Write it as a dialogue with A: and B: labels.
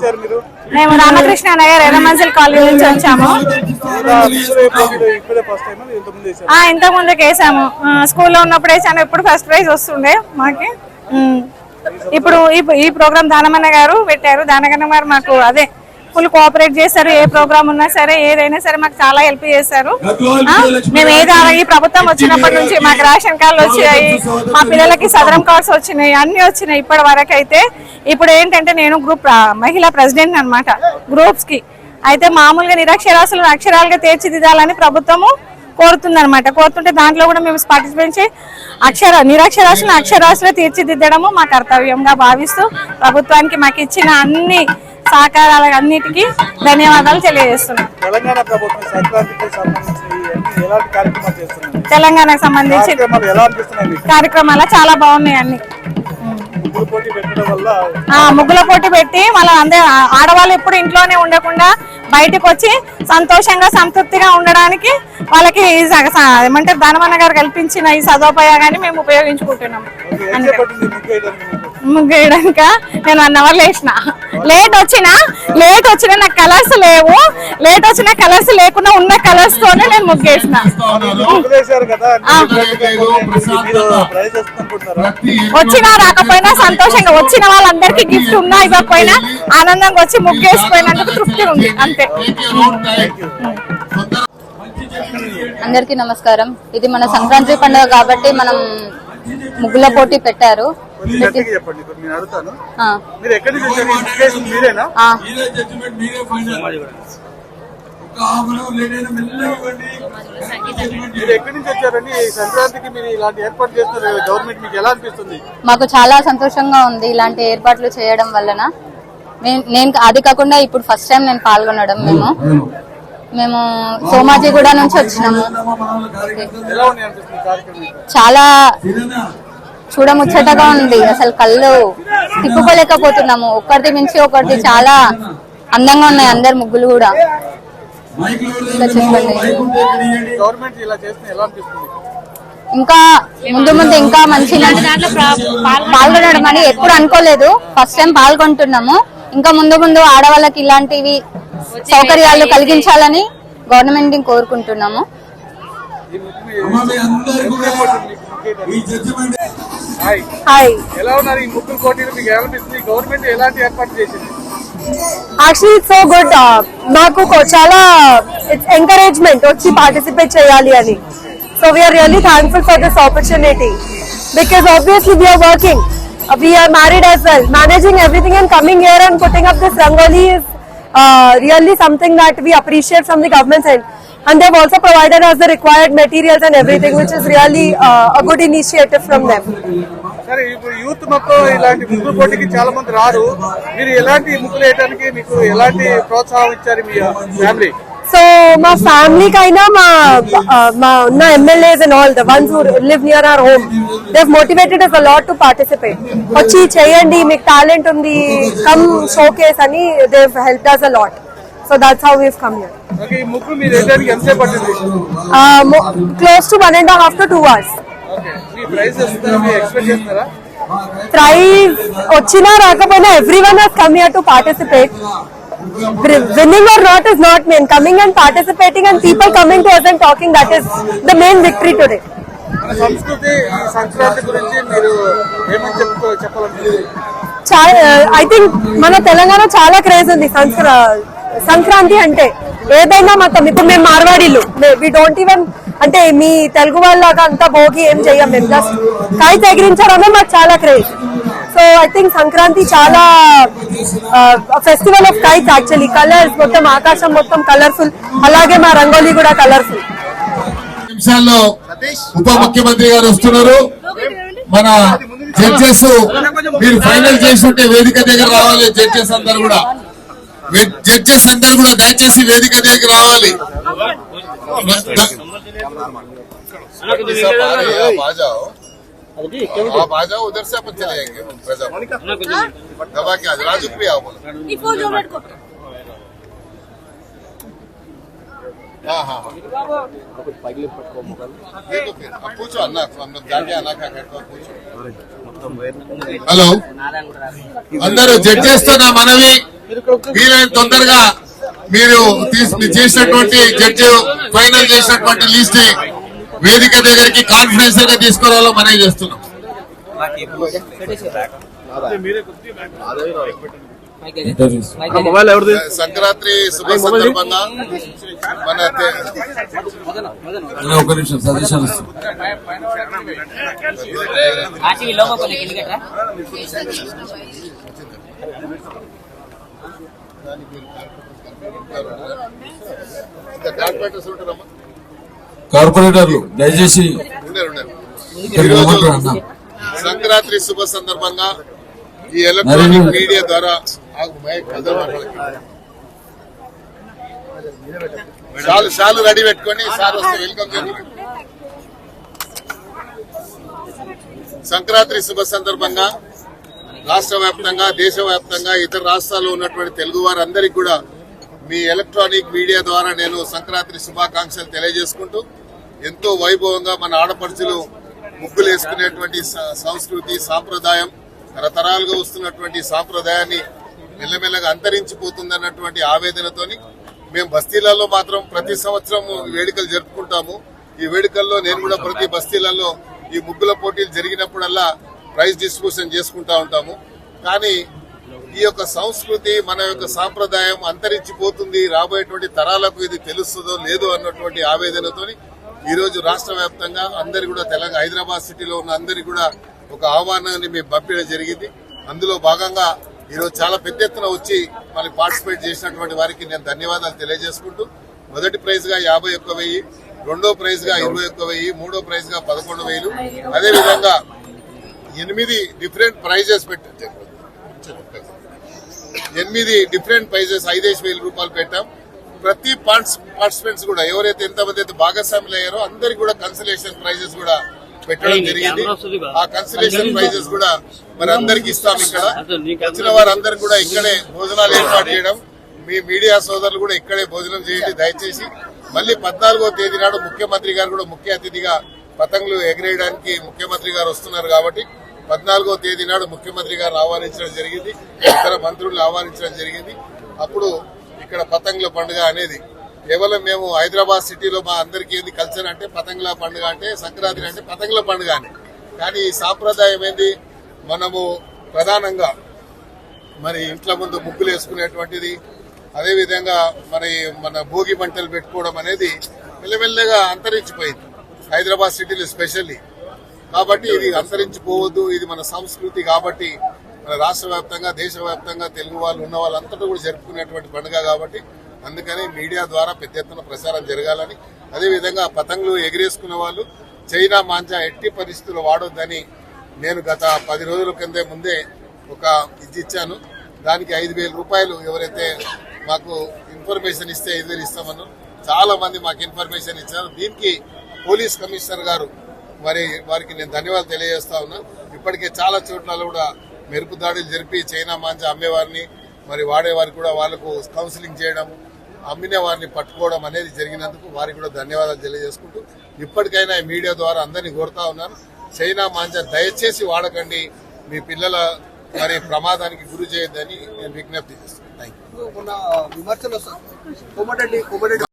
A: వచ్చారు మీరు?
B: మేము రామకృష్ణ నగర్ ఎర్రమంజిల్ కాలనీ నుంచి వచ్చాము.
A: ఇప్పుడే
B: ఇంతకు ముందుకు వేసాము స్కూల్లో ఉన్నప్పుడు వేసాను ఎప్పుడు ఫస్ట్ ప్రైజ్ వస్తుండే మాకి. ఇప్పుడు ఈ- ఈ ప్రోగ్రామ్ దానమన్న గారు పెట్టారు. దానకన్న గారు మాకు అదే ఫుల్ కోఆపరేట్ చేశారు ఏ ప్రోగ్రామ్ ఉన్నా సరే ఏదైనా సరే మాకు చాలా హెల్ప్ చేశారు. మేము ఏది అలా ఈ ప్రభుత్వం వచ్చినప్పటి నుంచి మాకు రేషన్ కార్డులు వచ్చాయి మా పిల్లలకి సదరం కార్డ్స్ వచ్చినాయి అన్ని వచ్చినాయి ఇప్పటి వరకు అయితే. ఇప్పుడు ఏంటంటే నేను గ్రూప్ మహిళా ప్రెసిడెంట్ అన్నమాట గ్రూప్స్కి. అయితే మామూలుగా నిరక్షరాస్యులను అక్షరాలుగా తీర్చిదిద్దాలని ప్రభుత్వము కోరుతుందన్నమాట. కోరుతుంటే దాంట్లో కూడా మేము పార్టిసిపేట్ చేసి అక్షర నిరక్షరాస్యులను అక్షరాస్యులు తీర్చిదిద్దడము మా కర్తవ్యంగా భావిస్తూ ప్రభుత్వానికి మాకు ఇచ్చిన అన్ని సహకారాల అన్నిటికీ ధన్యవాదాలు తెలియజేస్తున్నాం.
A: తెలంగాణ ప్రభుత్వం సంక్రాంతికి సంబంధించి అన్ని ఎలాంటి కార్యక్రమాలు చేస్తున్నారు
B: తెలంగాణకు సంబంధించి
A: కార్యక్రమాలు
B: చాలా బాగున్నాయి అన్ని. ముగ్గుల పోటీ పెట్టి మళ్ళీ అందరూ ఆడవాళ్ళు ఎప్పుడు ఇంట్లోనే ఉండకుండా బయటకు వచ్చి సంతోషంగా సంతృప్తిగా ఉండడానికి వాళ్ళకి ఏమంటారు దానమన్న గారు కల్పించిన ఈ సదుపాయాన్ని మేము ఉపయోగించుకుంటున్నాం.
A: ఎంతసేపట్టింది ముగ్గు వేయడానికి మీకు?
B: ముగ్గు వేయడానిక నేను వన్ అవర్ లేచిన. లేట్ వచ్చినా లేట్ వచ్చినా నాకు కలర్స్ లేవు. లేట్ వచ్చిన కలర్స్ లేకుండా ఉన్న కలర్స్ తోనే నేను ముగ్గేసిన. వచ్చినా రాకపోయినా సంతోషంగా వచ్చిన వాళ్ళందరికీ గిఫ్ట్ ఉన్నా ఇవ్వకపోయినా ఆనందంగా వచ్చి ముగ్గేసిపోయినందుకు తృప్తి ఉంది. అంతే.
C: అందరికీ నమస్కారం. ఇది మన సంక్రాంతి పండుగ కాబట్టి మనం ముగ్గుల పోటీ పెట్టారు.
A: చెప్పండి ఇప్పుడు నేను అడుగుతాను.
C: ఆ,
A: మీరు ఎక్కడి నుంచి వచ్చారు? ఈ ముగ్గు వేసింది మీరేనా?
C: ఆ,
D: మీరే జడ్జిమెంట్ మీరే ఫైనల్ ఒక హాఫ్ అన్ అవర్ లేట్ అయినా మెల్లగా ఇవ్వండి.
A: మీరు ఎక్కడి నుంచి వచ్చారండి? ఈ సంక్రాంతికి మీరు ఇలాంటి ఏర్పాటు చేస్తున్నారు గవర్నమెంట్ మీకు ఎలా అనిపిస్తుంది?
C: మాకు చాలా సంతోషంగా ఉంది ఇలాంటి ఏర్పాట్లు చేయడం వలన. మే- నేను అది కాకుండా ఇప్పుడు ఫస్ట్ టైం నేను పాల్గొనడం మేము. మేము సోమాజిగూడ నుంచి వచ్చినాము. చాలా చూడముచ్చటగా ఉంది. అసలు కళ్ళు తిప్పుకోలేకపోతున్నాము. ఒకటి మించి ఒకటి చాలా అందంగా ఉన్నాయి అందరు ముగ్గులు కూడా. ఇంకా చెప్పండి.
A: గవర్నమెంట్ ఇలా చేస్తే ఎలా అనిపిస్తుంది?
C: ఇంకా ముందు ముందు ఇంకా మంచి పాల్గొనడం అని ఎప్పుడు అనుకోలేదు. ఫస్ట్ టైం పాల్గొంటున్నాము. ఇంకా ముందు ముందు ఆడవాళ్ళకి ఇలాంటివి సౌకర్యాలు కలిగించాలని గవర్నమెంట్ కోరుకుంటున్నాము.
A: హాయ్ ఎలా ఉన్నారు ఈ ముగ్గురు మీకు గవర్నమెంట్ ఎలాంటి ఏర్పాటు చేసింది?
E: యాక్చువల్లీ ఇట్స్ సో గుడ్ నాకు కొ- చాలా ఇట్స్ ఎంకరేజ్మెంట్ వచ్చి పార్టిసిపేట్ చేయాలి అని. So we are really thankful for this opportunity because obviously we are working we are married as well managing everything and coming here and putting up this rangoli is really something that we appreciate from the government side and they've also provided us the required materials and everything which is really uh, a good initiative from them.
A: సరే ఇప్పుడు youth మొత్తం ఇలాంటి ముగ్గురు పోటీకి చాలా మంది రారు. మీరు ఎలాంటి ముగ్గులు వేయడానికి మీకు ఎలాంటి ప్రోత్సాహం ఇచ్చారు మీ ఫ్యామిలీ
E: సో మా ఫ్యామిలీ కైనా మా ఆ, మా ఉన్న MLAs and all the ones live near our home they motivated us lot to participate వచ్చి చేయండి మీకు టాలెంట్ ఉంది కమ్ షో కేస్ అని
A: they help us a
E: lot so that's how we've come here close
A: to one and half to two hours
E: prize వచ్చినా రాకపోయినా every one he's come here to participate winning or not is not main. Coming and participating and people coming to us and talking that is the main victory today.
A: సంస్కృతి
E: I think మన తెలంగాణ చాలా craze ఉంది సంక్రా సంక్రాంతి అంటే ఏదైనా మతం ఇప్పుడు మేము మార్వాడీలు. వి డోంట్ ఈవెన్ అంటే మీ తెలుగు వాళ్ళగా అంతా భోగి ఏం చెయ్యం మేము. జస్ట్ కాయ ఎగిరించడమే మాకు చాలా craze so I think Sankranti చాలా festival of kites actually colours మొత్తం ఆకాశం మొత్తం కలర్ఫుల్ అలాగే మా రంగోలీ కూడా కలర్ఫుల్
D: నిమిషాల్లో ఉప ముఖ్యమంత్రి గారు వస్తున్నారు. మన జడ్జెస్ మీరు ఫైనల్ చేస్తుంటే వేదిక దగ్గర రావాలి జడ్జెస్ అందరు కూడా. జడ్జెస్ అందరు కూడా దయచేసి వేదిక దగ్గర రావాలి आप आ जाओ उधर से अपन चले जाएंगे प्रजा दबा के आज राजू प्रिया बोलो हाँ हाँ हाँ ये तो फिर अब पूछो अन्ना हम लोग जाके अन्ना क्या कहते हो पूछो హలో అందరూ జడ్జెస్ తో నా మనవి వీలైన తొందరగా మీరు చేసినటువంటి జడ్జి ఫైనల్ చేసినటువంటి లిస్ట్ వేదిక దగ్గరికి కాన్ఫిడెన్స్గా తీసుకురావాలో మనం చేస్తున్నాం
A: మొబైల్ ఎవరిది?
D: సంక్రాంతి శుభ సందర్భంగా మన తె-
F: ఒక నిమిషం సజెషన్
G: ఆర్టీవీ
D: ఉంటారమ్మా
F: కార్పొరేటర్లు దయచేసి
D: సంక్రాంతి శుభ సందర్భంగా ఈ ఎలక్ట్రానిక్ మీడియా ద్వారా. షాలు షాలు రెడీ పెట్టుకొని సార్ వస్తే వెల్కమ్ సంక్రాంతి శుభ సందర్భంగా రాష్ట్ర వ్యాప్తంగా దేశవ్యాప్తంగా ఇతర రాష్ట్రాల్లో ఉన్నటువంటి తెలుగు వారందరికీ కూడా మీ ఎలక్ట్రానిక్ మీడియా ద్వారా నేను సంక్రాంతి శుభాకాంక్షలు తెలియజేసుకుంటూ ఎంతో వైభవంగా మన ఆడపడుచులు ముగ్గులు వేసుకునేటువంటి సంస్కృతి సాంప్రదాయం తరతరాలుగా వస్తున్నటువంటి సాంప్రదాయాన్ని మెల్లమెల్లగా అంతరించిపోతుందన్నటువంటి ఆవేదనతోని మేము బస్తీలలో మాత్రం ప్రతి సంవత్సరం వేడుకలు జరుపుకుంటాము. ఈ వేడుకల్లో నేను కూడా ప్రతి బస్తీలలో ఈ ముగ్గుల పోటీలు జరిగినప్పుడల్లా ప్రైజ్ డిస్ట్రిబ్యూషన్ చేసుకుంటా ఉంటాము. కానీ ఈ యొక్క సంస్కృతి మన యొక్క సాంప్రదాయం అంతరించిపోతుంది. రాబోయేటువంటి తరాలకు ఇది తెలుస్తుందో లేదో అన్నటువంటి ఆవేదనతోని ఈ రోజు రాష్ట్ర వ్యాప్తంగా అందరి కూడా తెలంగాణ హైదరాబాద్ సిటీలో ఉన్న అందరికి కూడా ఒక ఆహ్వానాన్ని మేము పంపించడం జరిగింది. అందులో భాగంగా ఈరోజు చాలా పెద్ద ఎత్తున వచ్చి మళ్ళీ పార్టిసిపేట్ చేసినటువంటి వారికి నేను ధన్యవాదాలు తెలియజేసుకుంటూ మొదటి ప్రైజ్గా యాభై ఒక్క వెయ్యి రెండో ప్రైజ్గా ఇరవై ఒక్క వెయ్యి మూడో ప్రైజ్గా పదకొండు వేలు. అదేవిధంగా ఎనిమిది డిఫరెంట్ ప్రైజెస్ పెట్టారు ఎనిమిది డిఫరెంట్ ప్రైజెస్ ఐదేసి వేల రూపాయలు పెట్టాం. ప్రతి పార్టిసిపెంట్స్ కూడా ఎవరైతే ఎంతమంది అయితే భాగస్వాములు అయ్యారో అందరికి కూడా కన్సలేషన్ ప్రైజెస్ కూడా పెట్టడం జరిగింది. ఆ కన్సలేషన్ ప్రైజెస్ కూడా మరి అందరికి ఇస్తాం ఇక్కడ. వచ్చిన వారందరికి కూడా ఇక్కడే భోజనాలు ఏర్పాటు చేయడం. మీ మీడియా సోదరులు కూడా ఇక్కడే భోజనం చేయండి దయచేసి. మళ్ళీ పద్నాలుగో తేదీ నాడు ముఖ్యమంత్రి గారు కూడా ముఖ్య అతిథిగా పతంగులు ఎగిరేయడానికి ముఖ్యమంత్రి గారు వస్తున్నారు కాబట్టి పద్నాలుగో తేదీ నాడు ముఖ్యమంత్రి గారు ఆహ్వానించడం జరిగింది. ఇతర మంత్రులు ఆహ్వానించడం జరిగింది. అప్పుడు ఇక్కడ పతంగుల పండుగ అనేది కేవలం మేము హైదరాబాద్ సిటీలో మా అందరికీ ఏంది కల్చర్ అంటే పతంగుల పండుగ అంటే సంక్రాంతి అంటే పతంగుల పండుగ అని. కానీ ఈ సాంప్రదాయం ఏంది? మనము ప్రధానంగా మరి ఇంట్లో ముందు ముగ్గులు వేసుకునేటువంటిది అదేవిధంగా మరి మన భోగి మంటలు పెట్టుకోవడం అనేది మెల్లమెల్లగా అంతరించిపోయింది. హైదరాబాద్ సిటీలో స్పెషల్లీ. కాబట్టి ఇది అంతరించిపోవద్దు ఇది మన సంస్కృతి కాబట్టి మన రాష్ట్ర వ్యాప్తంగా దేశవ్యాప్తంగా తెలుగు వాళ్ళు ఉన్న వాళ్ళంతటా కూడా జరుపుకునేటువంటి పండుగ కాబట్టి అందుకని మీడియా ద్వారా పెద్ద ఎత్తున ప్రచారం జరగాలని. అదేవిధంగా పతంగులు ఎగిరేసుకున్న వాళ్ళు చైనా మాంజా ఎట్టి పరిస్థితుల్లో వాడొద్దని నేను గత పది రోజుల కిందే ముందే ఒక ఇది ఇచ్చాను. దానికి ఐదు వేల రూపాయలు ఎవరైతే మాకు ఇన్ఫర్మేషన్ ఇస్తే ఐదు వేలు ఇస్తామన్నారు. చాలా మంది మాకు ఇన్ఫర్మేషన్ ఇచ్చారు. దీనికి పోలీస్ కమిషనర్ గారు మరి వారికి నేను ధన్యవాదాలు తెలియజేస్తా ఉన్నా. ఇప్పటికే చాలా చోట్ల కూడా మెరుపు దాడులు జరిపి చైనా మాంజా అమ్మేవారిని మరి వాడేవారికి కూడా వాళ్ళకు కౌన్సిలింగ్ చేయడం అమ్మిన వారిని పట్టుకోవడం అనేది జరిగినందుకు వారికి కూడా ధన్యవాదాలు తెలియజేసుకుంటూ ఇప్పటికైనా మీడియా ద్వారా అందరినీ కోరుతా ఉన్నాను. చైనా మాంజా దయచేసి వాడకండి. మీ పిల్లల మరి ప్రమాదానికి గురి చేయొద్దని నేను విజ్ఞప్తి చేస్తున్నాను. Thank you